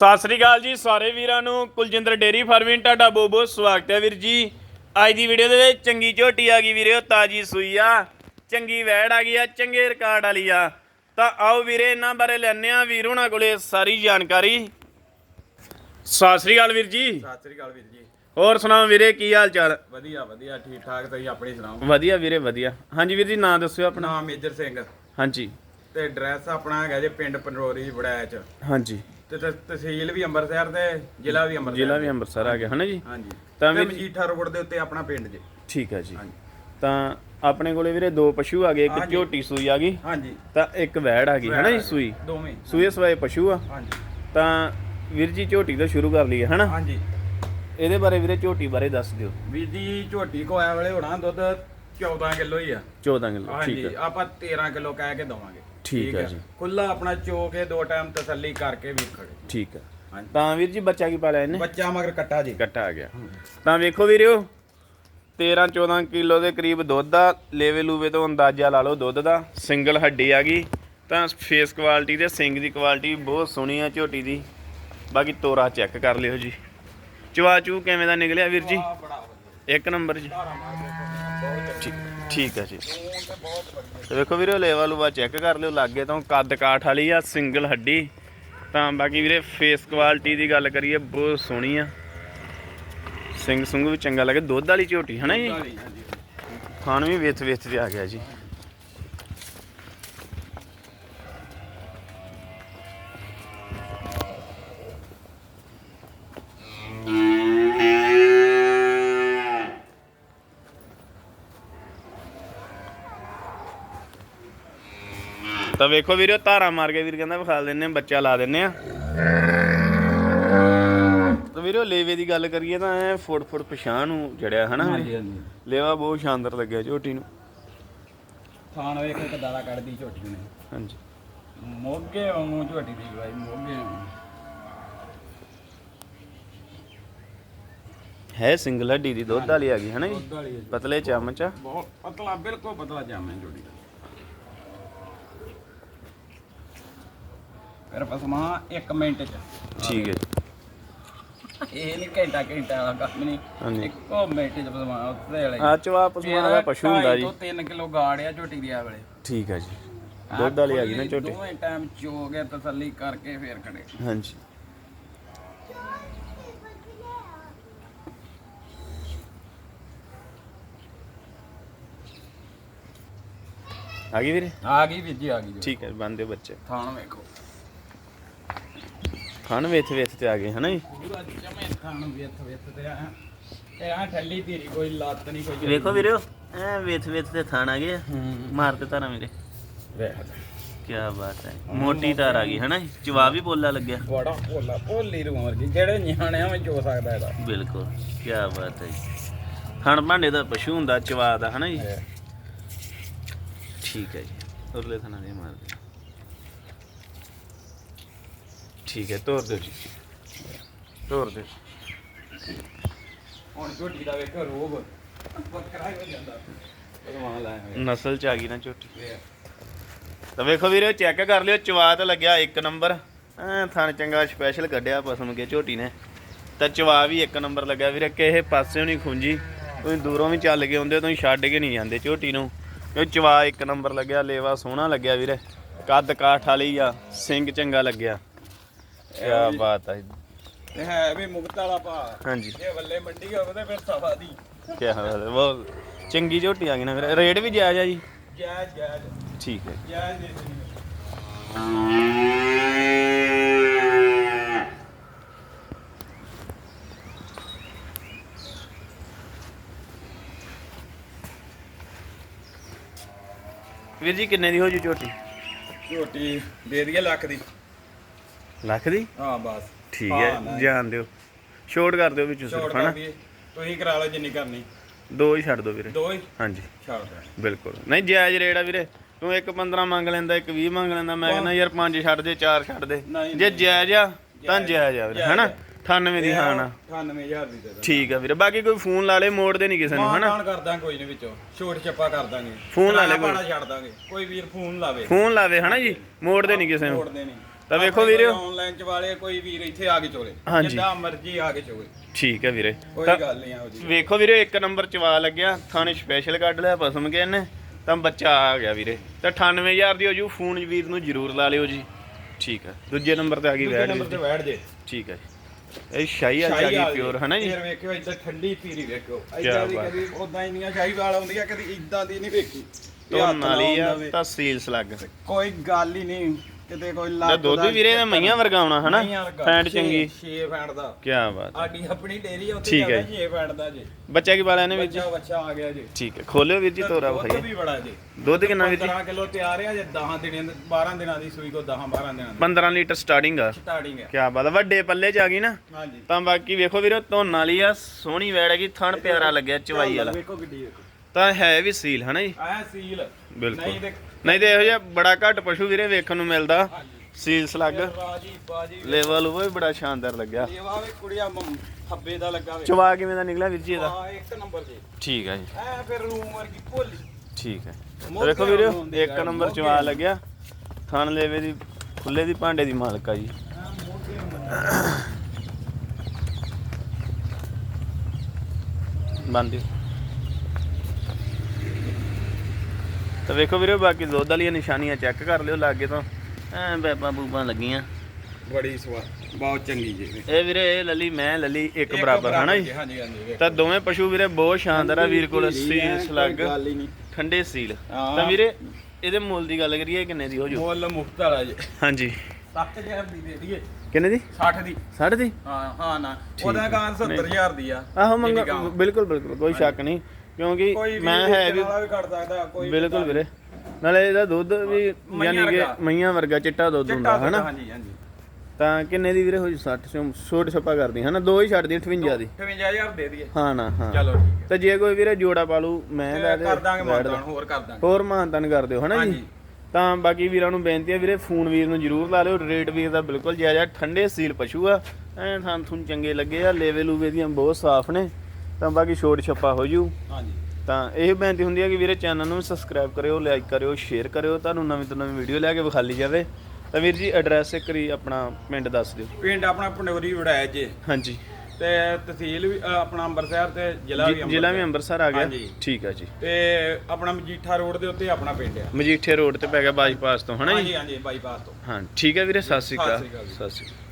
ਸਤਿ ਸ੍ਰੀ ਅਕਾਲ ਜੀ ਸਾਰੇ ਵੀਰਾਂ ਨੂੰ ਕੁਲਜਿੰਦਰ ਡੇਰੀ ਫਾਰਮਿੰਗ ਤੁਹਾਡਾ ਬਹੁਤ ਬਹੁਤ ਸਵਾਗਤ ਹੈ ਵੀਰ ਜੀ। ਅੱਜ ਦੀ ਵੀਡੀਓ ਦੇ ਵਿੱਚ ਚੰਗੀ ਝੋਟੀ ਆ ਗਈ ਵੀਰੇ ਤਾਜੀ ਸੂਈ ਆ। ਚੰਗੀ ਵੈੜ ਆ ਗਈ ਆ ਚੰਗੇ ਰਿਕਾਰਡ ਵਾਲੀ ਆ। ਤਾਂ ਆਓ ਵੀਰੇ ਇਹਨਾਂ ਬਾਰੇ ਲੈਣੇ ਆ ਵੀਰ ਹੁਣਾਂ ਕੋਲੇ ਸਾਰੀ ਜਾਣਕਾਰੀ। ਸਤਿ ਸ੍ਰੀ ਅਕਾਲ ਵੀਰ ਜੀ। ਸਤਿ ਸ੍ਰੀ ਅਕਾਲ ਵੀਰ ਜੀ। ਹੋਰ ਸੁਣਾਓ ਵੀਰੇ ਕੀ ਹਾਲ ਚਾਲ ਵਧੀਆ ਵਧੀਆ ਠੀਕ ਠਾਕ ਤੁਸੀਂ ਆਪਣੀ ਸੁਣਾਓ? ਵਧੀਆ ਵੀਰੇ ਵਧੀਆ। ਹਾਂਜੀ ਵੀਰ ਜੀ ਨਾਂ ਦੱਸਿਓ ਆਪਣਾ। ਨਾਮ ਮੇਜਰ ਸਿੰਘ। ਹਾਂਜੀ। ਤੇ ਐਡਰੈਸ ਆਪਣਾ ਹੈਗਾ ਜੇ ਪਿੰਡ ਹਾਂਜੀ। ਤੇ ਤ- ਤਹਿਸੀਲ ਵੀ ਅੰਮ੍ਰਿਤਸਰ ਤੇ ਜ਼ਿਲ੍ਹਾ ਵੀ ਅੰਮ੍ਰਿਤਸਰ ਜ਼ਿਲ੍ਹਾ ਵੀ ਅੰਮ੍ਰਿਤਸਰ ਆ ਗਿਆ ਹਨਾ ਜੀ? ਹਾਂਜੀ। ਤਾਂ ਤੇ ਵੀ- ਮਜੀਠਾ ਰੋਡ ਦੇ ਉੱਤੇ ਆਪਣਾ ਪਿੰਡ ਜੇ। ਠੀਕ ਹੈ ਜੀ। ਹਾਂਜੀ। ਤਾਂ ਆਪਣੇ ਕੋਲੇ ਵੀਰੇ ਦੋ ਪਸ਼ੂ ਆ ਗਏ ਇੱਕ ਹਾਂਜੀ। ਝੋਟੀ ਸੂਈ ਆ ਗਈ ਹਾਂਜੀ। ਤਾਂ ਇੱਕ ਵੈੜ ਆ ਗਈ ਹੈ ਨਾ ਜੀ ਸੂਈ? ਦੋਵੇਂ। ਸੂਏ ਸਵਾਏ ਪਸ਼ੂ ਆ। ਹਾਂਜੀ। ਤਾਂ ਵੀਰ ਜੀ ਝੋਟੀ ਤੋਂ ਸ਼ੁਰੂ ਕਰ ਲਈਏ ਹਨਾ? ਹਾਂਜੀ। ਇਹਦੇ ਬਾਰੇ ਵੀਰੇ ਝੋਟੀ ਬਾਰੇ ਦੱਸ ਦਿਓ। ਵੀਰ ਜੀ ਝੋਟੀ ਕੋ ਆਇਆ ਵੇਲੇ ਹੋਣਾ ਦੁੱਧ 14 ਕਿਲੋ ਹੀ ਆ। 14 ਕਿਲੋ ਹਾਂਜੀ ਠੀਕ ਹੈ ਆਪਾਂ 13 ਕਿਲੋ ਕਹਿ ਕੇ ਦਵਾਂਗੇ। ਠੀਕ ਹੈ ਜੀ। ਖੁੱਲਾ ਆਪਣਾ ਚੋ ਕੇ ਦੋ ਟਾਈਮ ਤਸੱਲੀ ਕਰਕੇ ਵੀ ਖੜੇ ਠੀਕ ਹੈ। ਹਾਂਜੀ। ਤਾਂ ਵੀਰ ਜੀ ਬੱਚਾ ਕੀ ਪਾਲਿਆ ਇਹਨੇ? ਬੱਚਾ ਮਗਰ ਕੱਟਾ ਜੀ। ਕੱਟਾ ਆ ਗਿਆ। ਤਾਂ ਵੇਖੋ ਵੀਰਿਓ 13 14 ਕਿਲੋ ਦੇ ਕਰੀਬ ਦੁੱਧ ਆ ਲੇਵੇ ਲੂਵੇ ਤੋਂ ਅੰਦਾਜ਼ਾ ਲਾ ਲਓ ਦੁੱਧ ਦਾ। ਸਿੰਗਲ ਹੱਡੀ ਆ ਗਈ। ਤਾਂ ਫੇਸ ਕੁਆਲਿਟੀ ਤੇ ਸਿੰਗ ਦੀ ਕੁਆਲਿਟੀ ਬਹੁਤ ਸੋਹਣੀ ਆ ਝੋਟੀ ਦੀ। ਬਾਕੀ ਤੋਰਾ ਚੈੱਕ ਕਰ ਲਿਓ ਜੀ। ਚਵਾ ਚੂ ਕਿਵੇਂ ਦਾ ਨਿਕਲਿਆ ਵੀਰ ਜੀ? ਆ ਬੜਾ ਵਧੀਆ। ਇੱਕ ਨੰਬਰ ਜੀ। ਧਾਰਾ ਮਾਰ ਕੇ ਬਹੁਤ ਠੀਕ। ਠੀਕ ਹੈ ਜੀ। ਤੇ ਵੇਖੋ ਵੀਰੇ ਲੇਵਾ ਲੂਵਾ ਚੈੱਕ ਕਰ ਲਿਓ ਲਾਗੇ ਤੋਂ ਕੱਦ ਕਾਠ ਵਾਲੀ ਆ ਸਿੰਗਲ ਹੱਡੀ। ਤਾਂ ਬਾਕੀ ਵੀਰੇ ਫੇਸ ਕੁਆਲਿਟੀ ਦੀ ਗੱਲ ਕਰੀਏ ਬਹੁਤ ਸੋਹਣੀ ਆ। ਸਿੰਘ ਸੁੰਗ ਵੀ ਚੰਗਾ ਲੱਗੇ ਦੁੱਧ ਵਾਲੀ ਝੋਟੀ ਹਨਾ ਜੀ? ਖਾਣ ਵੀ ਵੇਚ ਵੇਚ ਤੇ ਆ ਗਿਆ ਜੀ। ਤਾਂ ਵੇਖੋ ਵੀਰੋ ਧਾਰਾ ਮਾਰ ਕੇ ਵੀਰ ਕਹਿੰਦਾ ਵਿਖਾ ਦਿੰਨੇ ਆ, ਬੱਚਾ ਲਾ ਦਿੰਨੇ ਆ ਤਾਂ ਵੀਰੋ ਲੇਵੇ ਦੀ ਗੱਲ ਕਰੀਏ ਤਾਂ ਐ ਫੁੱਟ ਫੁੱਟ ਪਛਾਣ ਨੂੰ ਜੜਿਆ ਹਨਾ ਹਾਂਜੀ ਹਾਂਜੀ। ਲੇਵਾ ਬਹੁਤ ਸ਼ਾਨਦਾਰ ਲੱਗਿਆ ਝੋਟੀ ਨੂੰ। ਥਾਣ ਵੇਖ ਕੇ ਦਾਲਾ ਕੱਢਦੀ ਝੋਟੀ ਨੇ। ਹਾਂਜੀ। ਮੋਗੇ ਵਾਂਗੂ ਝੋਟੀ ਦੀ ਭਾਈ ਮੋਗੇ। ਹੈ ਸਿੰਗਲ ਹੱਡੀ ਦੀ ਦੁੱਧ ਵਾਲੀ ਆ ਗਈ ਹਨਾ ਜੀ? ਦੁੱਧ ਵਾਲੀ ਹੈ ਜੀ। ਪਤਲੇ ਚਮਚ ਆ। ਬਹੁਤ ਪਤਲਾ ਬਿਲਕੁਲ ਪਤਲਾ ਜਾਮ ਹੈ ਝੋਟੀ ਦਾ। ਫਿਰ ਪਸਮਾ 1 ਮਿੰਟ ਚ। ਠੀਕ ਹੈ ਇਹ ਨਹੀਂ ਘੰਟਾ ਘੰਟਾ ਵਾਲਾ ਕੰਮ ਨਹੀਂ ਇੱਕੋ ਮਿੰਟ ਚ ਪਸਮਾ ਉੱਤੇ ਵਾਲੇ। ਆ ਚਵਾ ਪਸਮਾਨ ਦਾ ਪਸ਼ੂ ਹੁੰਦਾ ਜੀ। 3 ਕਿਲੋ ਗਾੜ ਆ ਝੋਟੀ ਦੀ ਆ ਵੇਲੇ। ਠੀਕ ਹੈ ਜੀ। ਦੁੱਧ ਵਾਲੀ ਆ ਗਈ ਨਾ ਝੋਟੀ। ਦੋਵੇਂ ਟਾਈਮ ਚੋ ਕੇ ਤਸੱਲੀ ਕਰਕੇ ਫੇਰ ਖੜੇ। ਹਾਂਜੀ। ਆ ਗਈ ਵੀਰੇ? ਆ ਗਈ ਵੀਰ ਜੀ ਆ ਗਈ ਠੀਕ ਹੈ ਬੰਦੇ ਬੱਚੇ। ਥਾਣ ਵੇਖੋ। ਖਾਣ ਵੇਥ ਵੇਥ ਤੇ ਆ ਗਏ ਹਨਾ ਜੀ? ਪੂਰਾ ਜਮੇ ਥਾਣ ਵੇਥ ਵੇਥ ਤੇ ਆ ਤੇ ਆ ਠੱਲੀ ਧੀਰੀ ਕੋਈ ਲੱਤ ਨਹੀਂ ਕੋਈ ਵੇਖੋ ਵੀਰਿਓ ਐ ਵੇਥ ਵੇਥ ਤੇ ਥਾਣ ਆ ਗਏ ਆ। ਮਾਰ ਤੇ ਤਾਰਾ ਮੇਰੇ ਵੇਖ ਕੀ ਬਾਤ ਹੈ। ਮੋਟੀ ਤਾਰ ਆ ਗਈ ਹਨਾ ਜੀ? ਜਵਾਬ ਵੀ ਬੋਲਾ ਲੱਗਿਆ। ਬੜਾ ਭੋਲਾ ਭੋਲੀ ਰੂਹ ਵਰਗੀ ਜਿਹੜੇ ਨਿਆਣਿਆਂ ਵਿੱਚ ਹੋ ਸਕਦਾ ਇਹਦਾ। ਬਿਲਕੁਲ ਕੀ ਬਾਤ ਹੈ ਜੀ। ਹਣ ਭਾਂਡੇ ਦਾ ਪਸ਼ੂ ਹੁੰਦਾ ਚਵਾ ਦਾ ਹਨਾ ਜੀ? ਠੀਕ ਹੈ ਜੀ ਉਰਲੇ ਥਾਣਾ ਦੇ ਮਾਰ ਦੇ ਠੀਕ ਹੈ ਤੋਰ ਦਿਓ ਜੀ। ਤੋਰ ਦਿਓ। ਹੁਣ ਝੋਟੀ ਦਾ ਵੇਖੋ ਰੋਗ। ਬੱਕਰਾ ਹੀ ਹੋ ਜਾਂਦਾ। ਭਗਵਾਨ ਲਾਇਆ ਹੋਇਆ। ਨਸਲ ਚ ਆ ਗਈ ਨਾ ਝੋਟੀ। ਤਾਂ ਵੇਖੋ ਵੀਰੇ ਚੈੱਕ ਕਰ ਲਿਓ ਚਵਾ ਤਾਂ ਲੱਗਿਆ ਇੱਕ ਨੰਬਰ। ਐ ਥਣ ਚੰਗਾ ਸਪੈਸ਼ਲ ਕੱਢਿਆ ਪਸਮ ਕੇ ਝੋਟੀ ਨੇ। ਤਾਂ ਚਵਾ ਵੀ ਇੱਕ ਨੰਬਰ ਲੱਗਿਆ ਵੀਰੇ ਕਿਸੇ ਪਾਸਿਓਂ ਨਹੀਂ ਖੁੰਜੀ ਤੁਸੀਂ ਦੂਰੋਂ ਵੀ ਚੱਲ ਕੇ ਆਉਂਦੇ ਤੁਸੀਂ ਛੱਡ ਕੇ ਨਹੀਂ ਜਾਂਦੇ ਝੋਟੀ ਨੂੰ। ਕਿਉਂ ਚਵਾ ਇੱਕ ਨੰਬਰ ਲੱਗਿਆ ਲੇਵਾ ਸੋਹਣਾ ਲੱਗਿਆ ਵੀਰੇ। ਕੱਦ ਕਾਠ ਵਾਲੀ ਆ ਸਿੰਘ ਚੰਗਾ ਲੱਗਿਆ। ਕੀ ਬਾਤ ਹੈ ਤੇ ਹੈ ਵੀ ਮੁਕਤ ਵਾਲਾ ਭਾ ਹਾਂਜੀ। ਇਹ ਵੱਲੇ ਮੰਡੀ ਹੋਵੇ ਤੇ ਫਿਰ ਸਵਾ ਦੀ। ਕੀ ਹਾਲ ਹੈ ਬਹੁਤ ਚੰਗੀ ਝੋਟੀ ਆ ਗਈ ਨਾ ਰੇਟ ਵੀ ਜਾਇਜ਼ ਆ ਜੀ? ਜਾਇਜ਼ ਜਾਇਜ਼। ਠੀਕ ਹੈ ਜਾਇਜ਼ ਦੇ ਦੇਣੀ। ਵੀਰ ਜੀ ਕਿੰਨੇ ਦੀ ਹੋ ਜੂ ਝੋਟੀ? ਝੋਟੀ ਦੇ ਦਈਏ ਲੱਖ ਦੀ। ਲੱਖ ਦੀ? ਹਾਂ ਬਸ। ਠੀਕ ਹਾਂ। ਜਾਣ ਦਿਓ। ਛੋਟ ਕਰ ਦਿਓ ਵਿੱਚੋਂ ਛੋੜ ਸਿਰਫ ਕਰ ਹਨਾ? ਦਈਏ ਤੁਸੀਂ ਕਰਾ ਲਓ ਜਿੰਨੀ ਕਰਨੀ। ਦੋ ਹੀ ਛੱਡ ਦਿਓ ਵੀਰੇ। ਦੋ ਹੀ? ਹਾਂਜੀ। ਛੱਡ ਦੇ ਬਿਲਕੁਲ। ਨਹੀਂ ਜਾਇਜ਼ ਰੇਟ ਆ ਵੀਰੇ। ਤੂੰ ਇੱਕ 15 ਮੰਗ ਲੈਂਦਾ ਇੱਕ 20 ਮੰਗ ਲੈਂਦਾ। ਮੈਂ ਕਹਿੰਦਾ ਯਾਰ ਪੰਜ ਛੱਡ ਦੇ ਚਾਰ ਛੱਡ ਦੇ। ਨਹੀਂ, ਜੇ। ਜਾਇਜ਼ ਆ ਤਾਂ ਜਾਇਜ਼, ਆ ਵੀਰੇ ਜਾਇਜ਼ ਹਨਾ ਆ। 98 ਦੀ ਹਾਂ ਨਾ। 98000 ਦੀ ਦੇ ਦਾਂ ਠੀਕ ਆ ਵੀਰੇ। ਬਾਕੀ ਕੋਈ ਫੋਨ ਲਾ ਲੇ ਮੋੜਦੇ ਨਹੀਂ ਕਿਸੇ ਨੂੰ ਹਨਾ? ਮਾਨ ਕਰ ਦਾਂ ਕੋਈ ਨਹੀਂ ਵਿੱਚੋਂ। ਛੋਟ ਛੱਪਾ ਕਰ ਦਾਂਗੇ। ਫੋਨ ਲਾ ਲੈ ਕੋਈ। ਭਾੜਾ ਛੱਡ ਦਾਂਗੇ। ਕੋਈ ਵੀਰ ਫੋਨ ਲਾਵੇ। ਫੋਨ ਲਾਵੇ ਹਨਾ ਜੀ? ਮੋੜਦੇ ਨਹੀਂ ਕਿਸੇ ਨੂੰ। ਮੋੜਦੇ ਨਹੀਂ। ਤਾਂ ਵੇਖੋ ਵੀਰੋ ਆਨਲਾਈਨ ਚ ਵਾਲੇ ਕੋਈ ਵੀਰ ਇੱਥੇ ਆ ਕੇ ਚੋਲੇ। ਹਾਂਜੀ। ਜਿੱਦਾਂ ਮਰਜ਼ੀ ਆ ਕੇ ਚੋਲੇ। ਠੀਕ ਹੈ ਵੀਰੇ। ਕੋਈ ਤਾਂ ਗੱਲ ਨਹੀਂ ਆਓ ਜੀ ਵੇਖੋ ਵੀਰੇ ਇੱਕ ਨੰਬਰ ਚਵਾ ਲੱਗਿਆ ਥਾਣੇ ਸਪੈਸ਼ਲ ਕੱਢ ਲਿਆ ਪਸਮ ਕੇ ਇਹਨੇ ਤਾਂ ਬੱਚਾ ਆ ਗਿਆ ਵੀਰੇ। ਤਾਂ 98000 ਦੀ ਹੋ ਜੂ ਫੋਨ ਵੀਰ ਨੂੰ ਜ਼ਰੂਰ ਲਾ ਲਿਓ ਜੀ। ਠੀਕ ਹੈ। ਦੂਜੇ ਨੰਬਰ ਤੇ ਆ ਗਈ ਦੂਜੇ ਵੈਡ ਨੰਬਰ ਤੇ ਬੈਠ ਜੇ। ਠੀਕ ਹੈ ਇਹ ਸ਼ਾਹੀ ਆ ਗਈ ਪਿਓਰ ਜੀ। ਹਨਾ ਜੀ? ਫਿਰ ਵੇਖਿਓ ਇੱਧਰ ਠੰਡੀ ਪੀਰੀ ਵੇਖਿਓ। ਇੱਦਾਂ ਦੀ ਬਾਤ। ਕਦੀ ਉਦਾਂ ਇੰਨੀਆਂ ਸ਼ਾਹੀ ਵਾਲ ਆਉਂਦੀਆਂ ਕਦੀ ਇਦਾਂ ਦੀ ਨਹੀਂ ਵੇਖੀ। ਇਹ ਤੋਂ ਹੱਥ ਨਾਲੀ ਆ ਲਾਉਂਦਾ ਵੇ। ਤਾਂ ਸੀਲਸ ਲੱਗ ਕੋਈ ਗੱਲ ਹੀ ਨਹੀਂ। ਕਿਤੇ ਕੋਈ ਲੱਗ ਦੁੱਧ ਵੀ ਵੀਰੇ ਦਾ ਮਈਆਂ ਵਰਗਾ ਆਉਣਾ ਹਨਾ? ਫੈਂਟ ਚੰਗੀ। 6 ਫੈਂਟ ਦਾ। ਕੀ ਬਾਤ ਆਡੀ ਆਪਣੀ ਡੇਰੀ ਆ, ਉੱਥੇ ਜ਼ਿਆਦਾ 6 ਫੈਂਟ ਦਾ ਜੀ। ਬੱਚਾ ਕੀ ਪਾਲਿਆ ਨੇ ਵੀਰ ਜੀ ਬੱਚਾ ਆ ਗਿਆ ਜੀ। ਠੀਕ ਹੈ। ਖੋਲਿਓ ਵੀਰ ਜੀ ਤੋਰਾ ਦੁੱਧ ਭਾਈ ਵੀ ਬੜਾ ਜੀ। ਦੁੱਧ ਕਿੰਨਾ ਵੀਰ ਜੀ? 15 ਕਿਲੋ ਤਿਆਰ ਆ ਜੇ 10 ਦਿਨਾਂ ਦੇ 12 ਦਿਨਾਂ ਦੀ ਸੂਈ ਕੋ 10 12 ਦਿਨਾਂ ਦੀ। 15 ਲੀਟਰ ਸਟਾਰਟਿੰਗ ਆ। ਸਟਾਰਟਿੰਗ ਹੈ ਕੀ ਬਾਤ ਆ ਵੱਡੇ ਪੱਲੇ ਚ ਆ ਗਈ ਨਾ। ਹਾਂਜੀ। ਤਾਂ ਬਾਕੀ ਵੇਖੋ ਵੀਰੋ ਧੋਣ ਵਾਲੀ ਆ ਸੋਹਣੀ ਵੈੜ ਹੈਗੀ ਥਣ ਪਿਆਰਾ ਲੱਗਿਆ ਚਵਾਈ ਵਾਲਾ। ਵੇਖੋ ਗੱਡੀ ਵੇਖੋ ਤਾਂ ਹੈ ਵੀ ਸੀਲ ਹਨਾ ਜੀ? ਆਹ ਸੀਲ ਬਿਲਕੁਲ। ਨਹੀਂ ਤੇ ਨਹੀਂ ਤੇ ਇਹੋ ਜਿਹਾ ਬੜਾ ਘੱਟ ਪਸ਼ੂ ਵੀਰੇ ਵੇਖਣ ਨੂੰ ਮਿਲਦਾ। ਹਾਂਜੀ। ਸੀਲਸ ਲੱਗ ਬਾਜੀ ਬਾਜੀ ਲੈਵਲ ਉਹ ਵੀ ਬੜਾ ਸ਼ਾਨਦਾਰ ਲੱਗਿਆ। ਇਹ ਵਾਵੇ ਕੁੜੀਆ ਹੱਬੇ ਦਾ ਲੱਗਾ ਵੇ। ਚਵਾ ਕਿਵੇਂ ਦਾ ਨਿਕਲਿਆ ਵੀਰ ਜੀ ਇਹਦਾ? ਆ ਇੱਕ ਨੰਬਰ ਜੀ ਠੀਕ ਹੈ ਜੀ। ਐ ਫਿਰ ਰੂਮ ਵਰਗੀ ਭੋਲੀ। ਠੀਕ ਹੈ ਤਾਂ ਮੋਗੇ ਵੇਖੋ ਵੀਰੋ ਹੁੰਦੀ ਇੱਕ ਨੰਬਰ ਚਵਾ ਲੱਗਿਆ। ਥਣ ਲੈਵੇ ਦੀ ਖੁੱਲੇ ਦੀ ਭਾਂਡੇ ਦੀ ਮਾਲਕ ਜੀ। ਬੰਦ ਦਿਓ ਤਾਂ ਵੇਖੋ ਵੀਰੋ ਬਾਕੀ ਦੁੱਧ ਵਾਲੀਆਂ ਨਿਸ਼ਾਨੀਆਂ ਚੈੱਕ ਕਰ ਲਿਓ ਲਾਗੇ ਤੋਂ। ਐ ਬੈਬਾਂ ਬੂਬਾਂ ਲੱਗੀਆਂ। ਬੜੀ ਸਵਾਦ ਬਹੁਤ ਚੰਗੀ ਜੀ। ਇਹ ਵੀਰੇ ਇਹ ਲੱਲੀ ਮੈਂ ਲੱਲੀ ਇੱਕ ਬਰਾਬਰ ਹਨਾ ਜੀ। ਤਾਂ ਦੋਵੇਂ ਪਸ਼ੂ ਵੀਰੇ ਬਹੁਤ ਸ਼ਾਨਦਾਰ ਆ ਵੀਰ ਕੋਲ ਢੀਲੀ ਐ, ਸੀਲਸ ਕੋਈ ਲੱਗ ਗੱਲ ਹੀ ਨਹੀਂ। ਠੰਡੇ ਸੀਲ। ਤਾਂ ਵੀਰੇ ਇਹਦੇ ਮੁੱਲ ਦੀ ਗੱਲ ਕਰੀਏ ਕਿੰਨੇ ਦੀ ਹੋ ਜੂ? ਮੁੱਲ ਮੁਫਤ ਵਾਲਾ ਜੀ। ਹਾਂਜੀ। 7000 ਦੀ ਦੇ ਦਈਏ। ਕਿੰਨੇ ਦੀ? 60 ਦੀ। ਸਾਢੇ ਦੀ? ਹਾਂ ਹਾਂ ਨਾ। ਉਹਦਾ ਕਾਂ 70000 ਦੀ ਆ। ਆਹੋ ਮੰਗਾ। ਬਿਲਕੁਲ ਬਿਲਕੁਲ ਕੋਈ ਸ਼ੱਕ ਨਹੀਂ। ਕਿਉਂਕਿ ਕੋਈ ਵੀ ਮੈਂ ਹੈ ਵੀ ਵਾਲਾ ਵੀ ਕੱਢ ਸਕਦਾ ਕੋਈ ਬਿਲਕੁਲ ਵੀਰੇ। ਨਾਲੇ ਇਹਦਾ ਦੁੱਧ ਵੀ ਯਾਨੀ ਕਿ ਵਰਗਾ। ਮਈਆਂ ਵਰਗਾ ਚਿੱਟਾ ਦੁੱਧ ਹੁੰਦਾ ਚਿੱਟਾ ਹਨਾ ਹਾਂਜੀ ਹਾਂਜੀ। ਤਾਂ ਕਿੰਨੇ ਦੀ ਵੀਰੇ ਹੋ ਜੂ 60 ਚੋਂ ਛੋਟ ਛੱਪਾ ਕਰਦੀ ਹਨਾ? ਦੋ ਹੀ ਛੱਡਦੀ 58 ਦੀ। 55000 ਦੇ ਦਈਏ। ਹਾਂ ਨਾ ਹਾਂ। ਚਲੋ ਠੀਕ ਤੇ ਜੇ ਕੋਈ ਵੀਰੇ ਜੋੜਾ ਪਾਲੂ ਮੈਂ ਹੈ ਲੈ ਤੇ ਕਰ ਦਾਂਗੇ ਮਾਨਤਾਨ ਹੋਰ ਕਰ ਦਾਂਗੇ। ਹੋਰ ਮਾਨਤਨ ਕਰ ਦਿਓ ਹਨਾ ਜੀ? ਹਾਂਜੀ। ਤਾਂ ਬਾਕੀ ਵੀਰਾਂ ਨੂੰ ਬੇਨਤੀ ਹੈ ਵੀਰੇ ਫੋਨ ਵੀਰ ਨੂੰ ਜਰੂਰ ਲਾ ਲਿਓ। ਰੇਟ ਵੀਰ ਦਾ ਬਿਲਕੁਲ ਜਾਇਜ਼ ਆ ਠੰਡੇ ਸੀਲ ਪਸ਼ੂ ਆ। ਐ ਥਾਂ ਥੁਨ ਚੰਗੇ ਲੱਗੇ ਆ ਲੇਵੇ ਲੂਵੇ ਦੀਆਂ ਬਹੁਤ ਸਾਫ਼ ਨੇ। ਤਾਂ ਬਾਕੀ ਛੋਟ ਛੱਪਾ ਹੋ ਜੂ। ਹਾਂਜੀ। ਤਾਂ ਇਹ ਬੇਨਤੀ ਹੁੰਦੀ ਹੈ ਕਿ ਵੀਰੇ ਚੈਨਲ ਨੂੰ ਸਬਸਕ੍ਰਾਈਬ ਕਰਿਓ ਲਾਈਕ ਕਰਿਓ ਸ਼ੇਅਰ ਕਰਿਓ ਤੁਹਾਨੂੰ ਨਵੀਂ ਤੋਂ ਨਵੀਂ ਵੀਡੀਓ ਲੈ ਕੇ ਵਿਖਾਲੀ ਜਾਵੇ। ਤਾਂ ਵੀਰ ਜੀ ਐਡਰੈਸ ਇੱਕ ਵਾਰੀ ਆਪਣਾ ਪਿੰਡ ਦੱਸ ਦਿਓ। ਪਿੰਡ ਆਪਣਾ ਪੰਡੋਰੀ ਵੜਾਇਆ ਜੇ। ਹਾਂਜੀ। ਤੇ ਤਹਿਸੀਲ ਵੀ ਅ, ਆਪਣਾ ਅੰਮ੍ਰਿਤਸਰ ਤੇ ਜ਼ਿਲ੍ਹਾ ਵੀ ਜ਼ਿਲ੍ਹਾ ਵੀ ਅੰਮ੍ਰਿਤਸਰ ਆ ਗਿਆ। ਹਾਂਜੀ। ਠੀਕ ਆ ਜੀ। ਤੇ ਆਪਣਾ ਮਜੀਠਾ ਰੋਡ ਦੇ ਉੱਤੇ ਆਪਣਾ ਪਿੰਡ ਆ। ਮਜੀਠੇ ਰੋਡ ਤੇ ਪੈ ਗਿਆ ਬਾਈਪਾਸ ਤੋਂ ਹਨਾ ਜੀ? ਹਾਂਜੀ ਹਾਂਜੀ ਬਾਈਪਾਸ ਤੋਂ। ਹਾਂ ਠੀਕ ਹੈ ਵੀਰੇ ਸਤਿ ਸ਼੍ਰੀ ਅਕਾਲ। ਸਤਿ ਸ਼੍ਰੀ ਅਕਾਲ ਜੀ। ਸਤਿ ਸ਼੍ਰੀ ਅਕਾਲ।